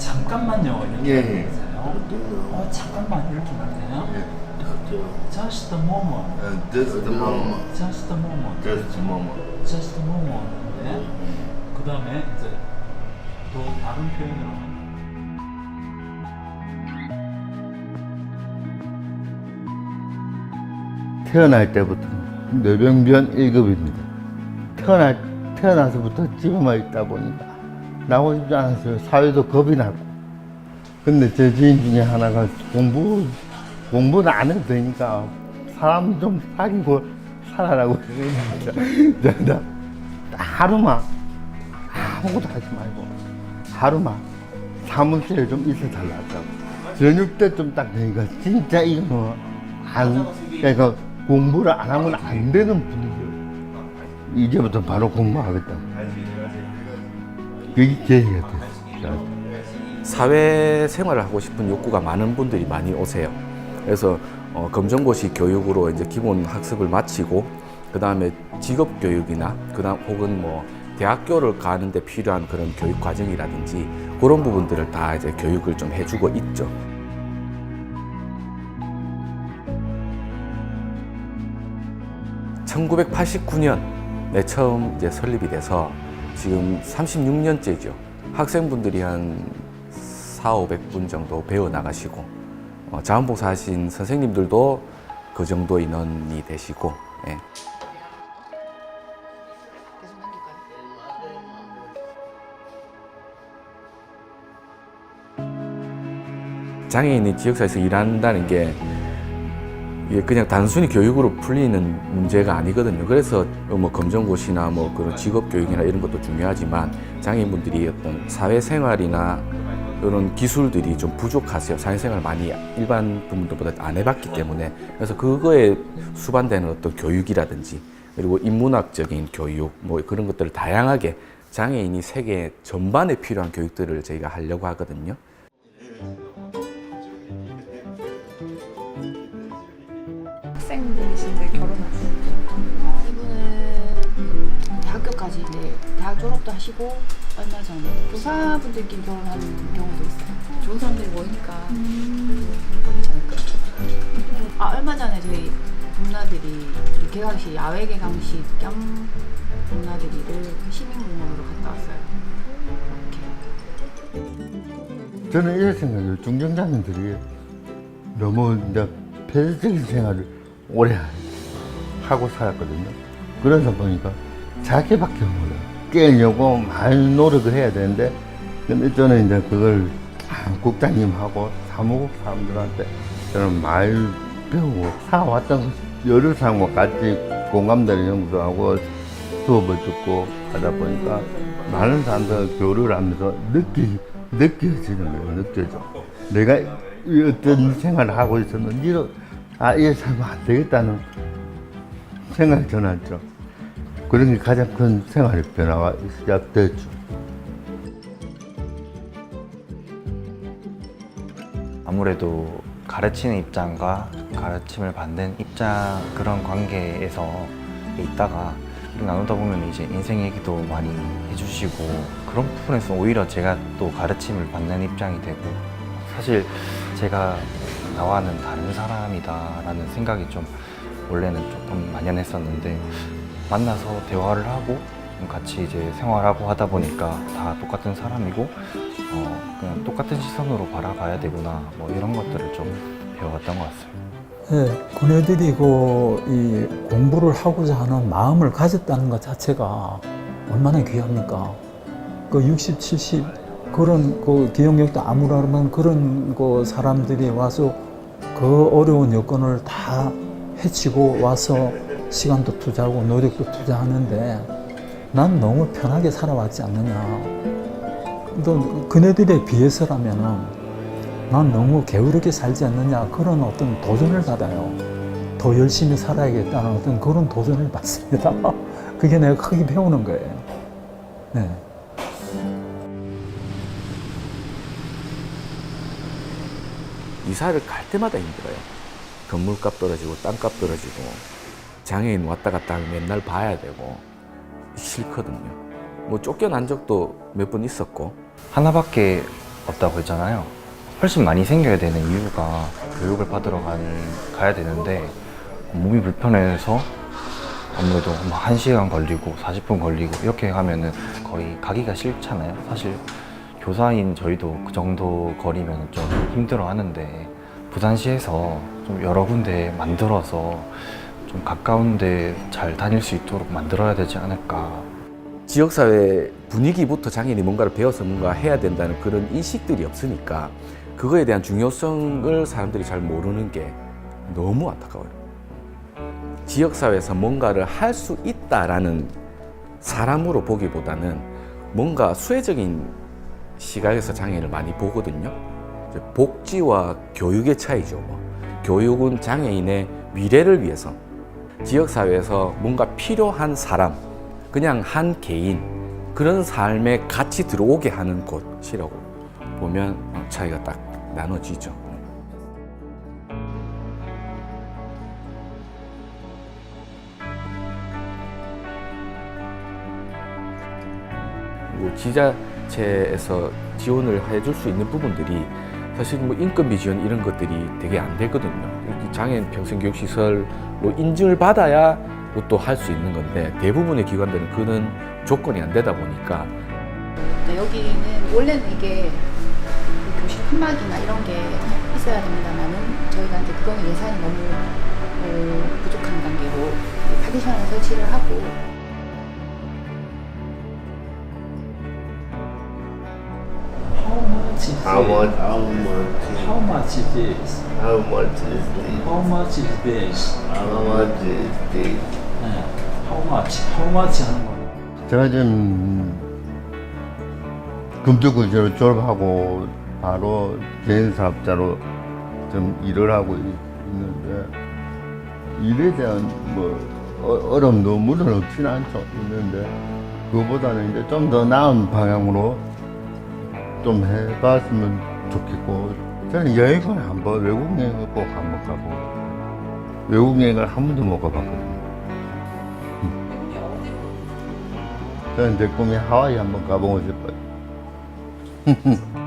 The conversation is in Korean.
잠깐만요 이렇게 예, 예. 해주세요. 어 잠깐만 이렇게 말해요. Just a moment. Uh, just the moment. Just a moment. Just a moment. Just a moment. 네. 그 다음에 이제 또 다른 표현으로. 태어날 때부터 뇌병변 1급입니다. 태어날, 태어나서부터 집에만 있다 보니까 나오고 싶지 않았어요. 사회도 겁이 나고. 근데 제 지인 중에 하나가 공부, 공부는 안 해도 되니까 사람 좀 사귀고 살아라고 그러니까 저나 하루만 아무것도 하지 말고 하루만 사무실에 좀 있어 달라고 저녁 때 좀 딱 되니까 진짜 이거 뭐 안, 그러니까 공부를 안 하면 안 되는 분위기예요. 이제부터 바로 공부하겠다. 그게 계획이 됐어요. 사회 생활을 하고 싶은 욕구가 많은 분들이 많이 오세요. 그래서 어, 검정고시 교육으로 이제 기본 학습을 마치고 그 다음에 직업 교육이나 그다음 혹은 뭐 대학교를 가는데 필요한 그런 교육 과정이라든지 그런 부분들을 다 이제 교육을 좀 해주고 있죠. (1989년에) 처음 이제 설립이 돼서 지금 (36년째죠) 학생분들이 한 4, 500분 정도 배워 나가시고 어, 자원봉사 하신 선생님들도 그 정도 인원이 되시고 예. 장애인이 지역사회에서 일한다는 게 이게 그냥 단순히 교육으로 풀리는 문제가 아니거든요. 그래서 뭐 검정고시나 뭐 그런 직업 교육이나 이런 것도 중요하지만 장애인분들이 어떤 사회생활이나 이런 기술들이 좀 부족하세요. 사회생활 많이 일반 분들보다 안 해봤기 때문에 그래서 그거에 수반되는 어떤 교육이라든지 그리고 인문학적인 교육 뭐 그런 것들을 다양하게 장애인이 세계 전반에 필요한 교육들을 저희가 하려고 하거든요. 학생분이신데 결혼하세요? 이분은 대학교까지 이제 대학 졸업도 하시고 얼마 전에 교사분들끼리 결혼하는 경우도 있어요. 좋은 사람들이 모이니까 보이지 않을까요? 아 얼마 전에 저희 동나들이 개강식 야외 개강식 겸 동나들이를 시민공원으로 갔다 왔어요. 이렇게. 저는 이런 생각이에요. 중경장님들이 너무 이제 폐쇄적인 생활을 오래 하고 살았거든요. 그러다 보니까 자기밖에 몰라요. 깨려고 많이 노력을 해야 되는데, 근데 저는 이제 그걸 다 국장님하고 사무국 사람들한테 저는 많이 배우고 살아왔던 것이 여러 사람과 같이 공감대를 형성하고 수업을 듣고 하다 보니까 많은 사람들 교류를 하면서 느끼, 느껴지는 거예요, 느껴져. 내가 이 어떤 생활을 하고 있었는지, 아, 이래 살면 안 되겠다는 생각이 전하죠. 그런 게 가장 큰 생활의 변화가 시작됐죠. 아무래도 가르치는 입장과 가르침을 받는 입장 그런 관계에서 있다가 나누다 보면 이제 인생 얘기도 많이 해주시고 그런 부분에서 오히려 제가 또 가르침을 받는 입장이 되고 사실 제가 나와는 다른 사람이다라는 생각이 좀 원래는 조금 만연했었는데 만나서 대화를 하고 같이 이제 생활하고 하다 보니까 다 똑같은 사람이고 어 그냥 똑같은 시선으로 바라봐야 되구나 뭐 이런 것들을 좀 배워왔던 것 같습니다. 예, 그네들이 그, 이 공부를 하고자 하는 마음을 가졌다는 것 자체가 얼마나 귀합니까? 그 60, 70 그런 그 기억력도 아무라는 그런 그 사람들이 와서 그 어려운 여건을 다 헤치고 와서 시간도 투자하고 노력도 투자하는데 난 너무 편하게 살아왔지 않느냐. 또 그네들에 비해서라면은 난 너무 게으르게 살지 않느냐 그런 어떤 도전을 받아요. 더 열심히 살아야겠다는 어떤 그런 도전을 받습니다. 그게 내가 크게 배우는 거예요. 네. 이사를 갈 때마다 힘들어요. 건물값 떨어지고 땅값 떨어지고 장애인 왔다 갔다 하면 맨날 봐야 되고 싫거든요. 뭐 쫓겨난 적도 몇 번 있었고 하나밖에 없다고 했잖아요. 훨씬 많이 생겨야 되는 이유가 교육을 받으러 가, 가야 되는데 몸이 불편해서 아무래도 뭐 1시간 걸리고 40분 걸리고 이렇게 하면은 거의 가기가 싫잖아요. 사실 교사인 저희도 그 정도 거리면 좀 힘들어 하는데 부산시에서 좀 여러 군데 만들어서 좀 가까운데 잘 다닐 수 있도록 만들어야 되지 않을까 지역사회 분위기부터 장애인이 뭔가를 배워서 뭔가 해야 된다는 그런 인식들이 없으니까 그거에 대한 중요성을 사람들이 잘 모르는 게 너무 안타까워요. 지역사회에서 뭔가를 할 수 있다라는 사람으로 보기보다는 뭔가 수혜적인 시각에서 장애인을 많이 보거든요. 복지와 교육의 차이죠. 뭐. 교육은 장애인의 미래를 위해서 지역사회에서 뭔가 필요한 사람, 그냥 한 개인 그런 삶에 같이 들어오게 하는 곳이라고 보면 차이가 딱 나눠지죠. 뭐 지자 체에서 지원을 해줄 수 있는 부분들이 사실 뭐 인건비 지원 이런 것들이 되게 안 되거든요. 장애인 평생교육시설로 인증을 받아야 또 할 수 있는 건데 대부분의 기관들은 그런 조건이 안 되다 보니까 네, 여기는 원래는 이게 그 교실 칸막이나 이런 게 있어야 됩니다만은 저희가 이제 그거는 예산이 너무 어, 부족한 관계로 파티션을 설치를 하고 much is How much? How much? How much is this? How much is this? How much is this? How much is this? 네. How much? How much 하는 거. 제가 지금 금주구제로 졸업하고 바로 개인 사업자로 좀 일을 하고 있는데 일에 대한 뭐 어- 어려움도 물론 없지는 않죠 있는데 그거보다는 이제 좀 더 나은 방향으로 좀 해봤으면 좋겠고 저는 여행을 한번 외국 여행을 꼭 한번 가고 외국 여행을 한 번도 못 가봤거든요. 저는 내 꿈이 하와이 한번 가보고 싶어요.